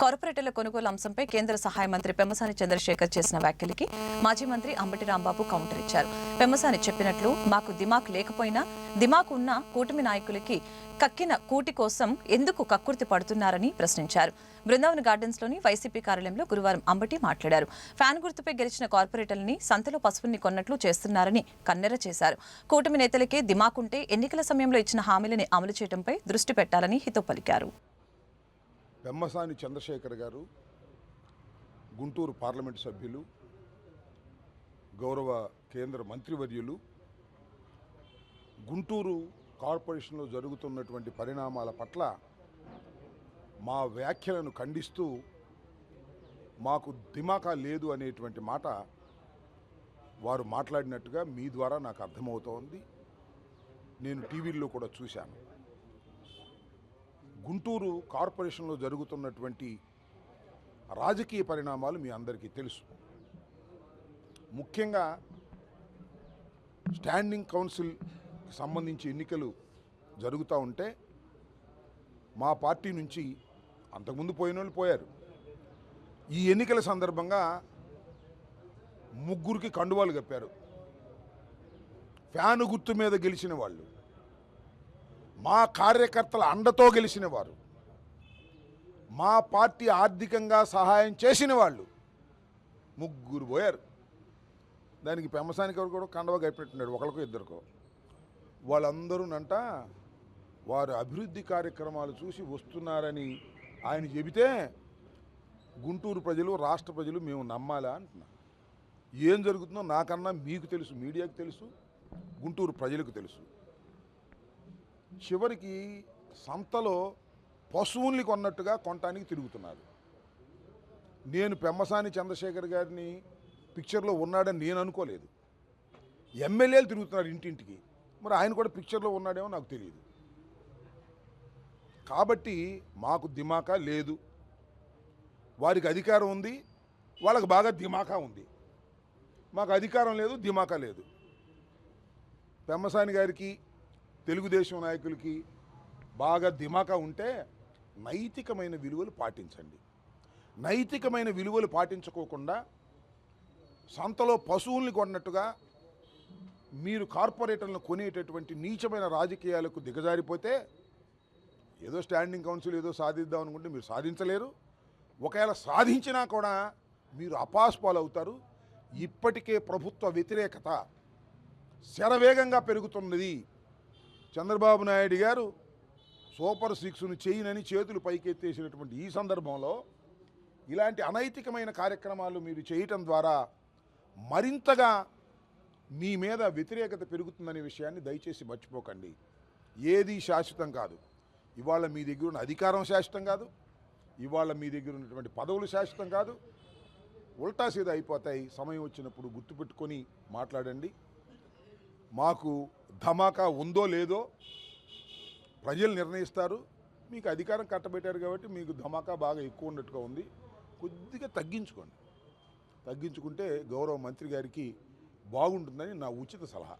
కార్పొరేటర్ల కొనుగోలు అంశంపై కేంద్ర సహాయ మంత్రి పెమ్మసాని చంద్రశేఖర్ చేసిన వ్యాఖ్యలకి మాజీ మంత్రి అంబటి రాంబాబు కౌంటర్ ఇచ్చారు. పెమ్మసాని చెప్పినట్లు మాకు దిమాక్ లేకపోయినా దిమాక్ ఉన్న కూటమి నాయకులకి కక్కిన కూటి కోసం ఎందుకు కక్కుర్తి పడుతున్నారని ప్రశ్నించారు. బృందావన్ గార్డెన్స్లోని వైసీపీ కార్యాలయంలో గురువారం అంబటి మాట్లాడారు. ఫ్యాన్ గుర్తుపై గెలిచిన కార్పొరేటర్లని సంతలో పసుపుని కొన్నట్లు చేస్తున్నారని కన్నెర చేశారు. కూటమి నేతలకే దిమాకుంటే ఎన్నికల సమయంలో ఇచ్చిన హామీలని అమలు చేయడంపై దృష్టి పెట్టాలని హితో పలికారు. పెమ్మసాని చంద్రశేఖర్ గారు గుంటూరు పార్లమెంటు సభ్యులు గౌరవ కేంద్ర మంత్రివర్యులు గుంటూరు కార్పొరేషన్లో జరుగుతున్నటువంటి పరిణామాల పట్ల మా వ్యాఖ్యలను ఖండిస్తూ మాకు దిమాకా లేదు అనేటువంటి మాట వారు మాట్లాడినట్టుగా మీ ద్వారా నాకు అర్థమవుతోంది. నేను టీవీల్లో కూడా చూశాను. గుంటూరు కార్పొరేషన్లో జరుగుతున్నటువంటి రాజకీయ పరిణామాలు మీ అందరికీ తెలుసు. ముఖ్యంగా స్టాండింగ్ కౌన్సిల్ సంబంధించి ఎన్నికలు జరుగుతూ ఉంటే మా పార్టీ నుంచి అంతకుముందు పోయిన వాళ్ళు పోయారు. ఈ ఎన్నికల సందర్భంగా ముగ్గురికి కండువాలు కప్పారు. ఫ్యాను గుర్తు మీద గెలిచిన వాళ్ళు. మా కార్యకర్తల అండతో గెలిచిన వారు మా పార్టీ ఆర్థికంగా సహాయం చేసిన వాళ్ళు ముగ్గురు పోయారు. దానికి పెమ్మసానికి ఎవరు కూడా కండవ గడిపెట్టున్నాడు ఒకరికో ఇద్దరికో. వాళ్ళందరూనంట వారు అభివృద్ధి కార్యక్రమాలు చూసి వస్తున్నారని ఆయన చెబితే గుంటూరు ప్రజలు రాష్ట్ర ప్రజలు మేము నమ్మాలా అంటున్నా ఏం జరుగుతుందో నాకన్నా మీకు తెలుసు మీడియాకు తెలుసు గుంటూరు ప్రజలకు తెలుసు. చివరికి సంతలో పశువుల్ని కొన్నట్టుగా కొనటానికి తిరుగుతున్నారు. నేను పెమ్మసాని చంద్రశేఖర్ గారిని పిక్చర్లో ఉన్నాడని నేను అనుకోలేదు. ఎమ్మెల్యేలు తిరుగుతున్నారు ఇంటింటికి. మరి ఆయన కూడా పిక్చర్లో ఉన్నాడేమో నాకు తెలియదు. కాబట్టి మాకు దిమాకా లేదు. వారికి అధికారం ఉంది. వాళ్ళకి బాగా దిమాకా ఉంది. మాకు అధికారం లేదు దిమాకా లేదు. పెమ్మసాని గారికి తెలుగుదేశం నాయకులకి బాగా దిమాకా ఉంటే నైతికమైన విలువలు పాటించండి. నైతికమైన విలువలు పాటించుకోకుండా సంతలో పశువుల్ని కొన్నట్టుగా మీరు కార్పొరేటర్లను కొనేటటువంటి నీచమైన రాజకీయాలకు దిగజారిపోతే ఏదో స్టాండింగ్ కౌన్సిల్ ఏదో సాధిద్దాం అనుకుంటే మీరు సాధించలేరు. ఒకవేళ సాధించినా కూడా మీరు అపాస్పాలు అవుతారు. ఇప్పటికే ప్రభుత్వ వ్యతిరేకత శరవేగంగా పెరుగుతున్నది. చంద్రబాబు నాయుడు గారు సూపర్ సిక్స్ను చేయనని చేతులు పైకెత్తేసినటువంటి ఈ సందర్భంలో ఇలాంటి అనైతికమైన కార్యక్రమాలు మీరు చేయటం ద్వారా మరింతగా మీ మీద వ్యతిరేకత పెరుగుతుందనే విషయాన్ని దయచేసి మర్చిపోకండి. ఏది శాశ్వతం కాదు. ఇవాళ మీ దగ్గర ఉన్న అధికారం శాశ్వతం కాదు. ఇవాళ మీ దగ్గర ఉన్నటువంటి పదవులు శాశ్వతం కాదు. ఉల్టా సీదా అయిపోతాయి. సమయం వచ్చినప్పుడు గుర్తుపెట్టుకొని మాట్లాడండి. మాకు ధమాకా ఉందో లేదో ప్రజలు నిర్ణయిస్తారు. మీకు అధికారం కట్టబెట్టారు కాబట్టి మీకు ధమాకా బాగా ఎక్కువ ఉన్నట్టుగా ఉంది. కొద్దిగా తగ్గించుకోండి. తగ్గించుకుంటే గౌరవ మంత్రి గారికి బాగుంటుందని నా ఉచిత సలహా.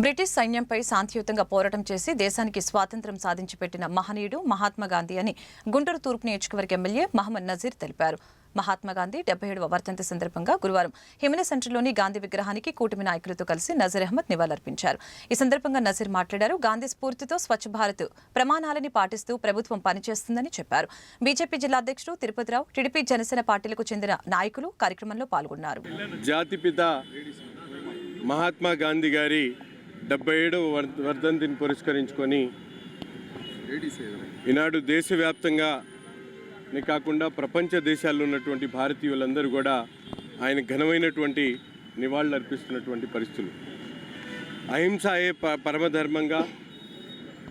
బ్రిటిష్ సైన్యంపై శాంతియుతంగా పోరాటం చేసి దేశానికి స్వాతంత్ర్యం సాధించి పెట్టిన మహనీయుడు మహాత్మా గాంధీ అని గుంటూరు తూర్పు నియోజకవర్గ ఎమ్మెల్యే మహమ్మద్ నజీర్ తెలిపారు. మహాత్మా గాంధీ డెబ్బై ఏడవ వర్ధంతి సందర్భంగా గురువారం హిమన సెంటర్లోని గాంధీ విగ్రహానికి కూటమి నాయకులతో కలిసి నజీర్ అహ్మద్ నివాళులర్పించారు. ఈ సందర్భంగా నజీర్ మాట్లాడారు. గాంధీ స్ఫూర్తితో స్వచ్ఛ భారత్ ప్రమాణాలని పాటిస్తూ ప్రభుత్వం పనిచేస్తుందని చెప్పారు. బీజేపీ జిల్లా అధ్యక్షుడు తిరుపతిరావు టీడీపీ జనసేన పార్టీలకు చెందిన నాయకులు కార్యక్రమంలో పాల్గొన్నారు. జాతిపిత మహాత్మా గాంధీ గారి డెబ్బై ఏడవ వర్- వర్ధంతిని పురస్కరించుకొని ఈనాడు దేశవ్యాప్తంగా కాకుండా ప్రపంచ దేశాల్లో ఉన్నటువంటి భారతీయులందరూ కూడా ఆయన ఘనమైనటువంటి నివాళులు అర్పిస్తున్నటువంటి పరిస్థితులు అహింసాయే ప పరమధర్మంగా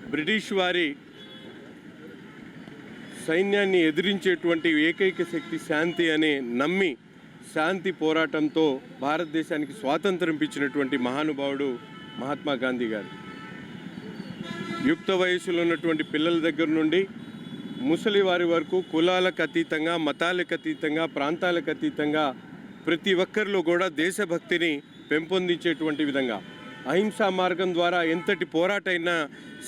బ్రిటిష్ వారి సైన్యాన్ని ఎదిరించేటువంటి ఏకైక శక్తి శాంతి అనే నమ్మి శాంతి పోరాటంతో భారతదేశానికి స్వాతంత్రం ఇచ్చినటువంటి మహానుభావుడు మహాత్మా గాంధీ గారు. యుక్త వయసులో ఉన్నటువంటి పిల్లల దగ్గర నుండి ముసలి వారి వరకు కులాలకు అతీతంగా మతాలకు అతీతంగా ప్రాంతాలకు అతీతంగా ప్రతి ఒక్కరిలో కూడా దేశభక్తిని పెంపొందించేటువంటి విధంగా అహింసా మార్గం ద్వారా ఎంతటి పోరాటైనా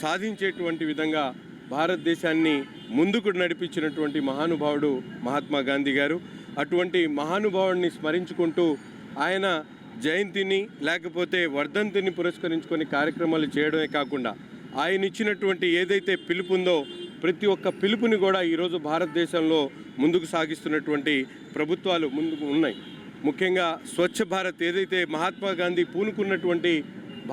సాధించేటువంటి విధంగా భారతదేశాన్ని ముందుకు నడిపించినటువంటి మహానుభావుడు మహాత్మా గాంధీ గారు. అటువంటి మహానుభావుడిని స్మరించుకుంటూ ఆయన జయంతిని లేకపోతే వర్ధంతిని పురస్కరించుకొని కార్యక్రమాలు చేయడమే కాకుండా ఆయన ఇచ్చినటువంటి ఏదైతే పిలుపు ఉందో ప్రతి ఒక్క పిలుపుని కూడా ఈరోజు భారతదేశంలో ముందుకు సాగిస్తున్నటువంటి ప్రభుత్వాలు ముందుకు ఉన్నాయి. ముఖ్యంగా స్వచ్ఛ భారత్ ఏదైతే మహాత్మా గాంధీ పూనుకున్నటువంటి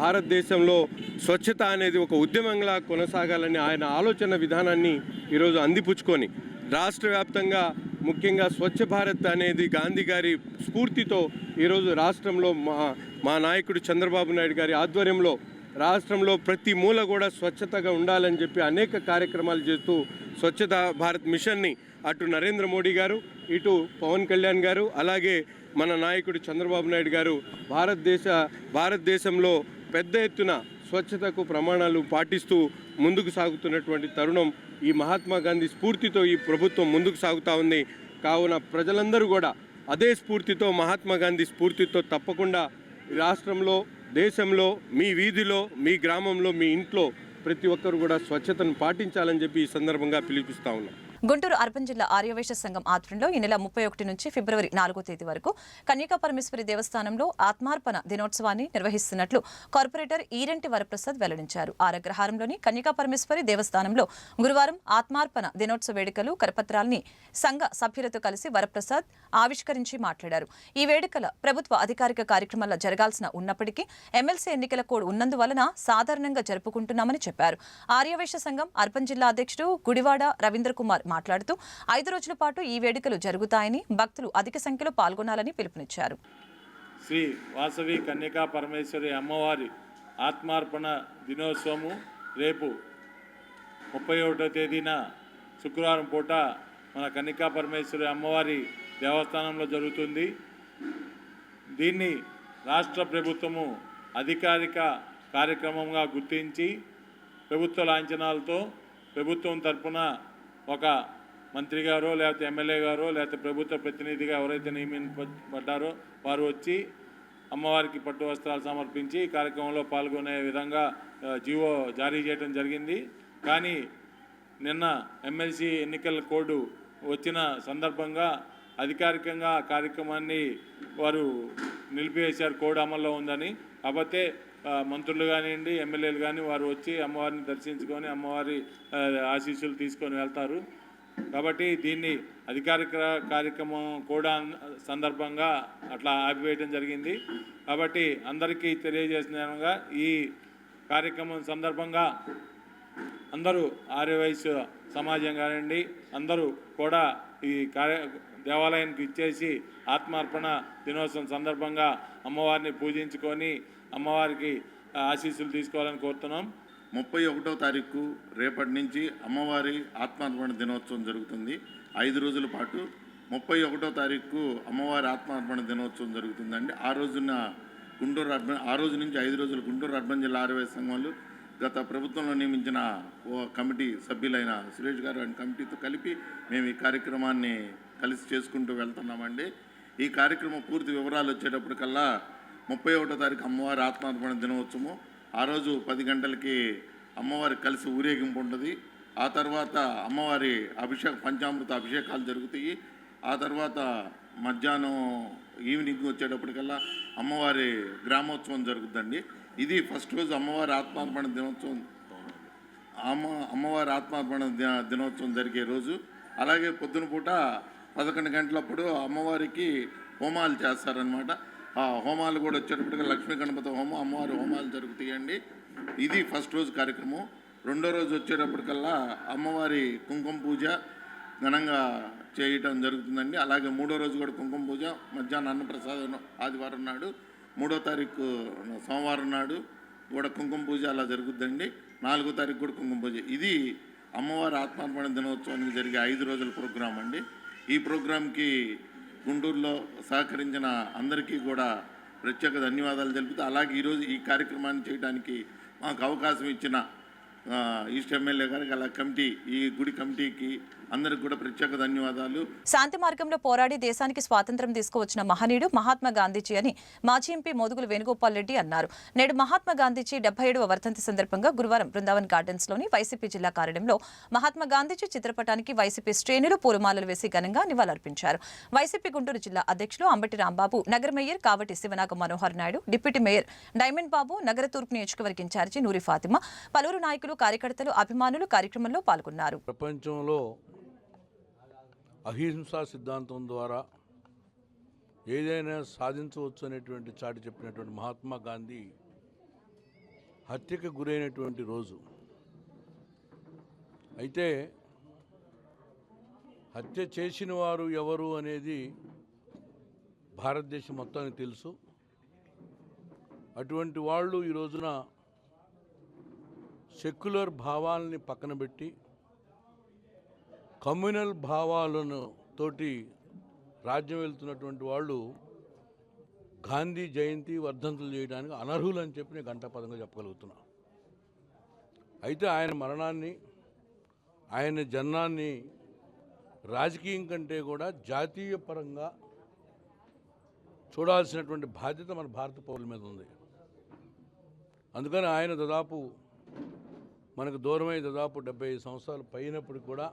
భారతదేశంలో స్వచ్ఛత అనేది ఒక ఉద్యమంగా కొనసాగాలని ఆయన ఆలోచన విధానాన్ని ఈరోజు అందిపుచ్చుకొని రాష్ట్ర వ్యాప్తంగా ముఖ్యంగా స్వచ్ఛ భారత్ అనేది గాంధీ గారి స్ఫూర్తితో ఈరోజు రాష్ట్రంలో మా మా నాయకుడు చంద్రబాబు నాయుడు గారి ఆధ్వర్యంలో రాష్ట్రంలో ప్రతి మూల కూడా స్వచ్ఛతగా ఉండాలని చెప్పి అనేక కార్యక్రమాలు చేస్తూ స్వచ్ఛత భారత్ మిషన్ని అటు నరేంద్ర మోడీ గారు ఇటు పవన్ కళ్యాణ్ గారు అలాగే మన నాయకుడు చంద్రబాబు నాయుడు గారు భారతదేశ భారతదేశంలో పెద్ద ఎత్తున స్వచ్ఛతకు ప్రమాణాలు పాటిస్తూ ముందుకు సాగుతున్నటువంటి తరుణం ఈ మహాత్మా గాంధీ స్ఫూర్తితో ఈ ప్రభుత్వం ముందుకు సాగుతూ ఉంది. కావున ప్రజలందరూ కూడా అదే స్ఫూర్తితో మహాత్మా గాంధీ స్ఫూర్తితో తప్పకుండా ఈ రాష్ట్రంలో దేశంలో మీ వీధిలో మీ గ్రామంలో మీ ఇంట్లో ప్రతి ఒక్కరు కూడా స్వచ్ఛతను పాటించాలని చెప్పి ఈ సందర్భంగా పిలిపిస్తా ఉన్నాం. గుంటూరు అర్బన్ జిల్లా ఆర్యవైశ్య సంఘం ఆధ్వర్యంలో ఈ నెల ముప్పై ఒకటి నుంచి ఫిబ్రవరి నాలుగో తేదీ వరకు కన్యకా పరమేశ్వరి దేవస్థానంలో ఆత్మార్పణ దినోత్సవాన్ని నిర్వహిస్తున్నట్లు కార్పొరేటర్ ఈరెంటి వరప్రసాద్ వెల్లడించారు. ఆరగ్రహారంలోని కన్యకా పరమేశ్వరి దేవస్థానంలో గురువారం ఆత్మార్పణ దినోత్సవ వేడుకలు కరపత్రాల్ని సంఘ సభ్యులతో కలిసి వరప్రసాద్ ఆవిష్కరించి మాట్లాడారు. ఈ వేడుకల ప్రభుత్వ అధికారిక కార్యక్రమాల్లో జరగాల్సిన ఉన్నప్పటికీ ఎమ్మెల్సీ ఎన్నికల కోడ్ ఉన్నందువలన సాధారణంగా జరుపుకుంటున్నామని చెప్పారు. ఆర్యవేశ సంఘం అర్బన్ జిల్లా అధ్యక్షుడు గుడివాడ రవీంద్ర కుమార్ మాట్లాడుతూ ఐదు రోజుల పాటు ఈ వేడుకలు జరుగుతాయని భక్తులు అధిక సంఖ్యలో పాల్గొనాలని పిలుపునిచ్చారు. శ్రీ వాసవి కన్యకా పరమేశ్వరి అమ్మవారి ఆత్మార్పణ దినోత్సవము రేపు ముప్పై ఒకటో తేదీన శుక్రవారం పూట మన కన్యకా పరమేశ్వరి అమ్మవారి దేవస్థానంలో జరుగుతుంది. దీన్ని రాష్ట్ర ప్రభుత్వము అధికారిక కార్యక్రమంగా గుర్తించి ప్రభుత్వ లాంఛనాలతో ప్రభుత్వం తరపున ఒక మంత్రి గారో లేకపోతే ఎమ్మెల్యే గారో లేకపోతే ప్రభుత్వ ప్రతినిధిగా ఎవరైతే నియమింపబడ్డారో వారు వచ్చి అమ్మవారికి పట్టు వస్త్రాలు సమర్పించి కార్యక్రమంలో పాల్గొనే విధంగా జీవో జారీ చేయడం జరిగింది. కానీ నిన్న ఎమ్మెల్సీ ఎన్నికల కోడ్ వచ్చిన సందర్భంగా అధికారికంగా కార్యక్రమాన్ని వారు నిలిపివేశారు కోడ్ అమల్లో ఉందని. కాకపోతే మంత్రులు కానివ్వండి ఎమ్మెల్యేలు కానీ వారు వచ్చి అమ్మవారిని దర్శించుకొని అమ్మవారి ఆశీస్సులు తీసుకొని వెళ్తారు. కాబట్టి దీన్ని అధికారిక కార్యక్రమం కూడా సందర్భంగా అట్లా ఆపివేయడం జరిగింది. కాబట్టి అందరికీ తెలియజేసిన ఈ కార్యక్రమం సందర్భంగా అందరూ ఆర్యవయసు సమాజం కానివ్వండి అందరూ కూడా ఈ కార్య దేవాలయానికి ఇచ్చేసి ఆత్మార్పణ దినోత్సవం సందర్భంగా అమ్మవారిని పూజించుకొని అమ్మవారికి ఆశీస్సులు తీసుకోవాలని కోరుతున్నాం. ముప్పై ఒకటో తారీఖు రేపటి నుంచి అమ్మవారి ఆత్మార్పణ దినోత్సవం జరుగుతుంది. ఐదు రోజుల పాటు ముప్పై ఒకటో తారీఖు అమ్మవారి ఆత్మార్పణ దినోత్సవం జరుగుతుందండి. ఆ రోజున గుంటూరు అర్బన్ ఆ రోజు నుంచి ఐదు రోజులు గుంటూరు అర్బన్ జిల్లా ఆర్వై సంఘాలు గత ప్రభుత్వంలో నియమించిన ఓ కమిటీ సభ్యులైన సురేష్ గారు అండ్ కమిటీతో కలిపి మేము ఈ కార్యక్రమాన్ని కలిసి చేసుకుంటూ వెళ్తున్నామండి. ఈ కార్యక్రమం పూర్తి వివరాలు వచ్చేటప్పటికల్లా ముప్పై ఒకటో తారీఖు అమ్మవారి ఆత్మార్పణ దినోత్సవం ఆ రోజు పది గంటలకి అమ్మవారి కలిసి ఊరేగింపు ఉంటుంది. ఆ తర్వాత అమ్మవారి అభిషేక పంచామృత అభిషేకాలు జరుగుతాయి. ఆ తర్వాత మధ్యాహ్నం ఈవినింగ్ వచ్చేటప్పటికల్లా అమ్మవారి గ్రామోత్సవం జరుగుతుందండి ఇది ఫస్ట్ రోజు అమ్మవారి ఆత్మార్పణ దినోత్సవం. అమ్మ అమ్మవారి ఆత్మార్పణ దిన- దినోత్సవం జరిగే రోజు. అలాగే పొద్దున పూట పదకొండు గంటలప్పుడు అమ్మవారికి హోమాలు చేస్తారనమాట ఆ హోమాలు కూడా వచ్చేటప్పటికి లక్ష్మీ గణపతి హోమం అమ్మవారి హోమాలు జరుగుతాయండి. ఇది ఫస్ట్ రోజు కార్యక్రమం. రెండో రోజు వచ్చేటప్పటికల్లా అమ్మవారి కుంకుమ పూజ ఘనంగా చేయటం జరుగుతుందండి. అలాగే మూడో రోజు కూడా కుంకుమ పూజ మధ్యాహ్నం అన్నప్రసాదం ఆదివారం నాడు మూడో తారీఖు సోమవారం నాడు కూడా కుంకుమ పూజ అలా జరుగుద్దండి. నాలుగో తారీఖు కూడా కుంకుమ పూజ. ఇది అమ్మవారి ఆత్మార్పణ దినోత్సవానికి జరిగే ఐదు రోజుల ప్రోగ్రాం అండి. ఈ ప్రోగ్రాంకి గుంటూరులో సహకరించిన అందరికీ కూడా ప్రత్యేక ధన్యవాదాలు తెలుపుతూ అలాగే ఈరోజు ఈ కార్యక్రమాన్ని చేయడానికి మాకు అవకాశం ఇచ్చిన ఈస్ట్ ఎమ్మెల్యే గారికి అలా కమిటీ ఈ గుడి కమిటీకి అందరికి కూడా ప్రత్యేక ధన్యవాదాలు. శాంతి మార్గంలో పోరాడి దేశానికి స్వాతంత్ర్యం తీసుకువచ్చిన మహనీయుడు మహాత్మా గాంధీజీ అని మాజీ ఎంపీ మోదుగుల వేణుగోపాల్ రెడ్డి అన్నారు. నేడు మహాత్మా గాంధీజీ డెబ్బై ఏడవ వర్ధంతి సందర్భంగా గురువారం బృందావన్ గార్డెన్స్లోని వైసీపీ జిల్లా కార్యాలయంలో మహాత్మా గాంధీజీ చిత్రపటానికి వైసీపీ శ్రేణులు పూలమాలలు వేసి ఘనంగా నివాళులర్పించారు. వైసీపీ గుంటూరు జిల్లా అధ్యక్షులు అంబటి రాంబాబు నగర mayor Kavati Sivanaga Manohar Naidu deputy mayor Diamond Babu నగర తూర్పు నియోజకవర్గ ఇన్ఛార్జి నూరి ఫాతిమా పలువురు నాయకులు కార్యకర్తలు అభిమానులు కార్యక్రమంలో పాల్గొన్నారు. ప్రపంచంలో అహింసా సిద్ధాంతం ద్వారా ఏదైనా సాధించవచ్చు అనేటువంటి చాటి చెప్పినటువంటి మహాత్మా గాంధీ హత్యకు గురైనటువంటి రోజు. అయితే హత్య చేసిన వారు ఎవరు అనేది భారతదేశం మొత్తానికి తెలుసు. అటువంటి వాళ్ళు ఈ రోజున సెక్యులర్ భావాల్ని పక్కన పెట్టి కమ్యూనల్ భావాలను తోటి రాజ్యం వెళ్తున్నటువంటి వాళ్ళు గాంధీ జయంతి వర్ధంతులు చేయడానికి అనర్హులు అని చెప్పి నేను గంటాపదంగా చెప్పగలుగుతున్నా. అయితే ఆయన మరణాన్ని ఆయన జన్మాన్ని రాజకీయం కంటే కూడా జాతీయ పరంగా చూడాల్సినటువంటి బాధ్యత మన భారత పౌరుల మీద ఉంది. అందుకని ఆయన దాదాపు మనకు దూరమై దాదాపు డెబ్బై ఐదు సంవత్సరాలు పైనప్పుడు కూడా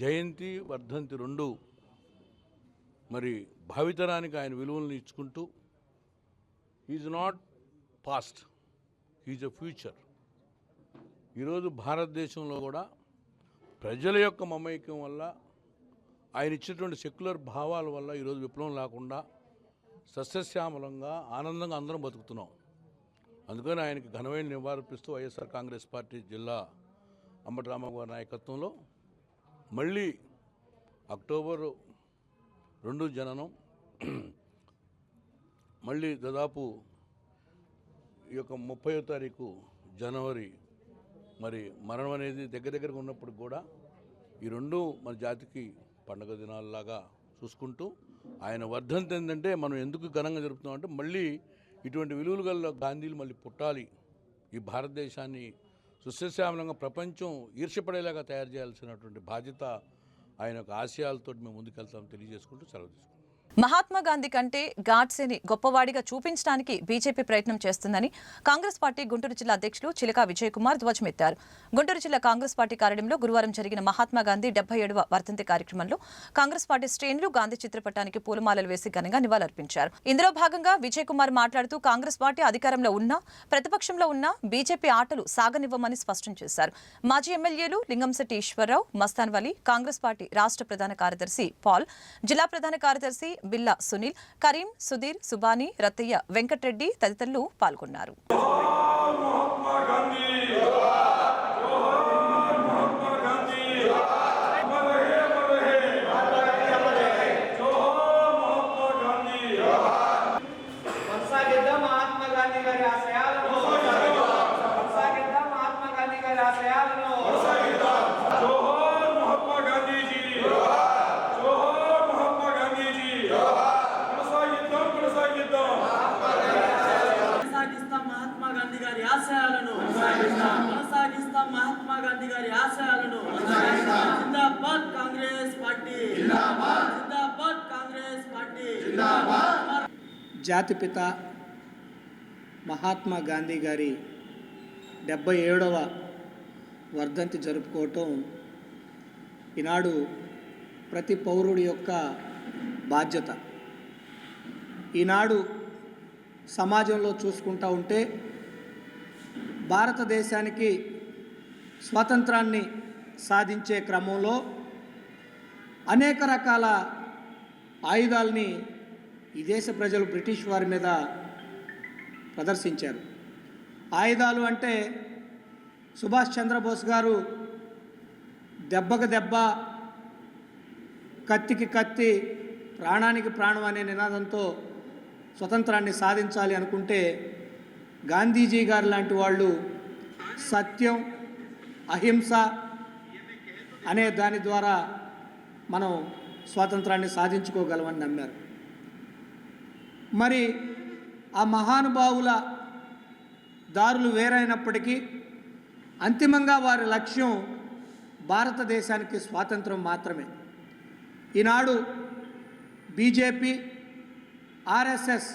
జయంతి వర్ధంతి రెండు మరి భావితరానికి ఆయన విలువలను ఇచ్చుకుంటూ is not past is a future. ఈరోజు భారతదేశంలో కూడా ప్రజల యొక్క మమైక్యం వల్ల ఆయన ఇచ్చినటువంటి సెక్యులర్ భావాల వల్ల ఈరోజు విప్లవం లేకుండా సస్యశ్యామలంగా ఆనందంగా అందరం బతుకుతున్నాం. అందుకని ఆయనకి ఘనమైన నివారిపిస్తూ వైఎస్ఆర్ కాంగ్రెస్ పార్టీ జిల్లా అంబటి రామగారి నాయకత్వంలో మళ్ళీ అక్టోబరు రెండు జననం. మళ్ళీ దాదాపు ఈ యొక్క ముప్పయో తారీఖు జనవరి మరి మరణం అనేది దగ్గర దగ్గరకు ఉన్నప్పుడు కూడా ఈ రెండు మన జాతికి పండగ దినాలలాగా చూసుకుంటూ ఆయన వర్ధంతి ఏంటంటే మనం ఎందుకు ఘనంగా జరుపుతున్నాం అంటే మళ్ళీ ఇటువంటి విలువలు గల గాంధీలు మళ్ళీ పుట్టాలి. ఈ భారతదేశాన్ని సుశశ్యామలంగా ప్రపంచం ఈర్ష్యపడేలాగా తయారు చేయాల్సినటువంటి బాధ్యత ఆయన యొక్క ఆశయాలతో మేము ముందుకెళ్తామని తెలియజేసుకుంటూ సెలవు తీసుకుంటాం మహాత్మా గాంధీ కంటే గాడ్సేని గొప్పవాడిగా చూపించడానికి బీజేపీ ప్రయత్నం చేస్తుందని కాంగ్రెస్ పార్టీ గుంటూరు జిల్లా అధ్యక్షులు చిలకా విజయ్ కుమార్ ధ్వజమెత్తారు. గుంటూరు జిల్లా కాంగ్రెస్ పార్టీ కార్యాలయంలో గురువారం జరిగిన మహాత్మా గాంధీ డెబ్బై ఏడవ వర్ధంతి కార్యక్రమంలో కాంగ్రెస్ పార్టీ శ్రేణులు గాంధీ చిత్రపటానికి పూలమాలలు వేసి ఘనంగా నివాళులర్పించారు. ఇందులో భాగంగా విజయ్ కుమార్ మాట్లాడుతూ కాంగ్రెస్ పార్టీ అధికారంలో ఉన్నా ప్రతిపక్షంలో ఉన్నా బీజేపీ ఆటలు సాగనివ్వమని స్పష్టం చేశారు. మాజీ ఎమ్మెల్యేలు లింగంశెట్టి ఈశ్వరరావు మస్తాన్వలి కాంగ్రెస్ పార్టీ రాష్ట్ర ప్రధాన కార్యదర్శి పాల్ జిల్లా ప్రధాన కార్యదర్శి బిల్లా సునీల్ కరీం సుధీర్ సుబాని రతయ్య వెంకట్రెడ్డి తదితరులు పాల్గొన్నారు కొనసాగిద్దాం మహాత్మా గాంధీ గారి ఆశయాలను కొనసాగిద్దాం మహాత్మా గాంధీ గారి ఆశయాలను జోహార్ మహాత్మా గాంధీజీ జోహార్ మహాత్మా గాంధీజీ కొనసాగిద్దాం కొనసాగిద్దాం కొనసాగిస్తాం మహాత్మా గాంధీ గారి ఆశయాలను కొనసాగిస్తాం మహాత్మా గాంధీ గారి ఆశయాలను జిందాబాద్ కాంగ్రెస్ పార్టీ జిందాబాద్ కాంగ్రెస్ పార్టీ జాతిపిత మహాత్మా గాంధీ గారి డెబ్బై ఏడవ వర్ధంతి జరుపుకోవటం ఈనాడు ప్రతి పౌరుడి యొక్క బాధ్యత. ఈనాడు సమాజంలో చూసుకుంటా ఉంటే భారతదేశానికి స్వాతంత్రాన్ని సాధించే క్రమంలో అనేక రకాల ఆయుధాలని ఈ దేశ ప్రజలు బ్రిటిష్ వారి మీద ప్రదర్శించారు. ఆయుధాలు అంటే సుభాష్ చంద్రబోస్ గారు దెబ్బకు దెబ్బ కత్తికి కత్తి ప్రాణానికి ప్రాణం అనే నినాదంతో స్వతంత్రాన్ని సాధించాలి అనుకుంటే గాంధీజీ గారు లాంటి వాళ్ళు సత్యం అహింస అనే దాని ద్వారా మనం స్వాతంత్రాన్ని సాధించుకోగలమని నమ్మారు. మరి ఆ మహానుభావుల దారులు వేరైనప్పటికీ అంతిమంగా వారి లక్ష్యం భారతదేశానికి స్వాతంత్రం మాత్రమే. ఈనాడు బీజేపీ ఆర్ఎస్ఎస్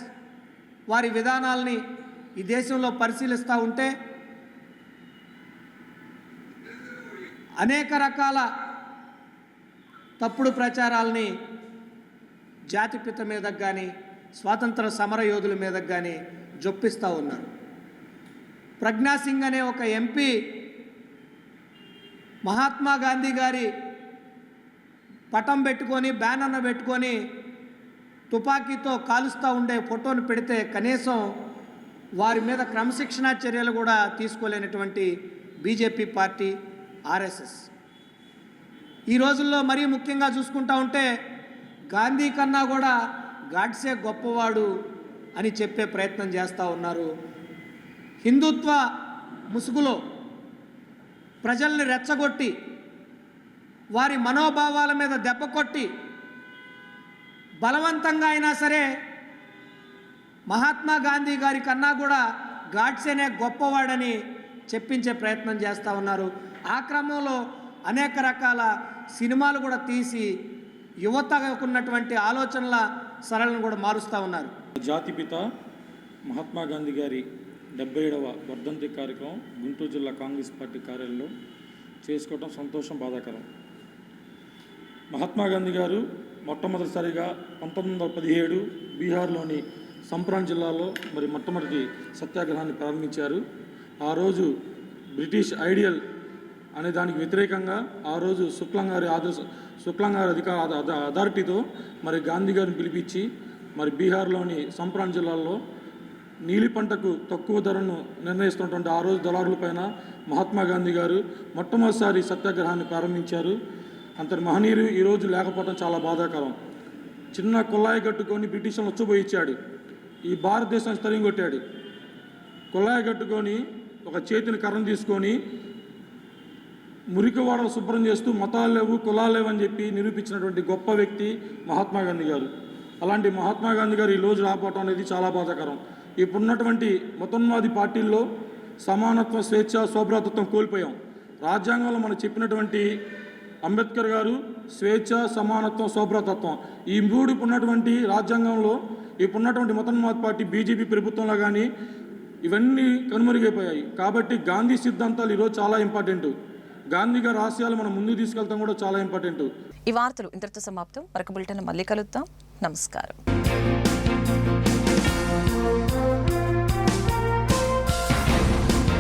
వారి విధానాల్ని ఈ దేశంలో పరిశీలిస్తూ ఉంటే అనేక రకాల తప్పుడు ప్రచారాల్ని జాతిపిత మీద కానీ స్వాతంత్ర సమర యోధుల మీద కానీ జొప్పిస్తూ ఉన్నారు. ప్రజ్ఞా సింగ్ అనే ఒక ఎంపీ మహాత్మా గాంధీ గారి పటం పెట్టుకొని బ్యానర్ను పెట్టుకొని తుపాకీతో కాలుస్తూ ఉండే ఫోటోను పెడితే కనీసం వారి మీద క్రమశిక్షణా చర్యలు కూడా తీసుకోలేనటువంటి బీజేపీ పార్టీ ఆర్ఎస్ఎస్. ఈ రోజుల్లో మరీ ముఖ్యంగా చూసుకుంటా ఉంటే గాంధీ కన్నా కూడా గాడ్సే గొప్పవాడు అని చెప్పే ప్రయత్నం చేస్తూ ఉన్నారు. హిందుత్వ ముసుగులో ప్రజల్ని రెచ్చగొట్టి వారి మనోభావాల మీద దెబ్బ కొట్టి బలవంతంగా అయినా సరే మహాత్మా గాంధీ గారి కన్నా కూడా గాడ్సేనే గొప్పవాడని చెప్పించే ప్రయత్నం చేస్తూ ఉన్నారు. ఆ క్రమంలో అనేక రకాల సినిమాలు కూడా తీసి యువతకున్నటువంటి ఆలోచనల సరళను కూడా మారుస్తూ ఉన్నారు. జాతిపిత మహాత్మా గాంధీ గారి డెబ్బై ఏడవ వర్ధంతి కార్యక్రమం గుంటూరు జిల్లా కాంగ్రెస్ పార్టీ కార్యాలయంలో చేసుకోవడం సంతోషం బాధాకరం. మహాత్మా గాంధీ గారు మొట్టమొదటిసారిగా పంతొమ్మిది వందల పదిహేడు బీహార్లోని సంప్రాన్ జిల్లాలో మరి మొట్టమొదటి సత్యాగ్రహాన్ని ప్రారంభించారు. ఆ రోజు బ్రిటిష్ ఐడియల్ అనే దానికి వ్యతిరేకంగా ఆ రోజు శుక్లం గారి ఆదర్శ శుక్లం గారి అధికార అథారిటీతో మరి గాంధీ గారిని పిలిపించి మరి బీహార్లోని సంప్రాన్ జిల్లాలో నీలి పంటకు తక్కువ ధరను నిర్ణయిస్తున్నటువంటి ఆ రోజు దళారుల పైన మహాత్మా గాంధీ గారు మొట్టమొదటిసారి సత్యాగ్రహాన్ని ప్రారంభించారు. అంతటి మహనీయులు ఈరోజు లేకపోవడం చాలా బాధాకరం. చిన్న కుల్లాయి కట్టుకొని బ్రిటిషర్లు వచ్చుపోయిచ్చాడు ఈ భారతదేశం స్థలం కొట్టాడు కుళాయి కట్టుకొని ఒక చేతిని కర్రం తీసుకొని మురికివాడలు శుభ్రం చేస్తూ మతాలు లేవు కులాలు లేవు అని చెప్పి నిరూపించినటువంటి గొప్ప వ్యక్తి మహాత్మా గాంధీ గారు. అలాంటి మహాత్మా గాంధీ గారు ఈ రోజు రాకపోవడం అనేది చాలా బాధాకరం. ఇప్పుడున్నటువంటి మతోన్మాది పార్టీల్లో సమానత్వం స్వేచ్ఛ శోభ్రాతత్వం కోల్పోయాం. రాజ్యాంగంలో మనం చెప్పినటువంటి అంబేద్కర్ గారు స్వేచ్ఛ సమానత్వం సౌభ్రాతత్వం. ఈ మూడు ఇప్పుడున్నటువంటి రాజ్యాంగంలో ఇప్పుడున్నటువంటి మతోన్మాది పార్టీ బీజేపీ ప్రభుత్వంలో కానీ ఇవన్నీ కనుమరుగైపోయాయి. కాబట్టి గాంధీ సిద్ధాంతాలు ఈరోజు చాలా ఇంపార్టెంట్. గాంధీ గారి ఆశయాలు మనం ముందుకు తీసుకెళ్తాం కూడా చాలా ఇంపార్టెంట్. ఈ వార్తలు ఇంతటితో సమాప్తం. మరొక బులెటిన్ మళ్ళీ కలుద్దాం. నమస్కారం.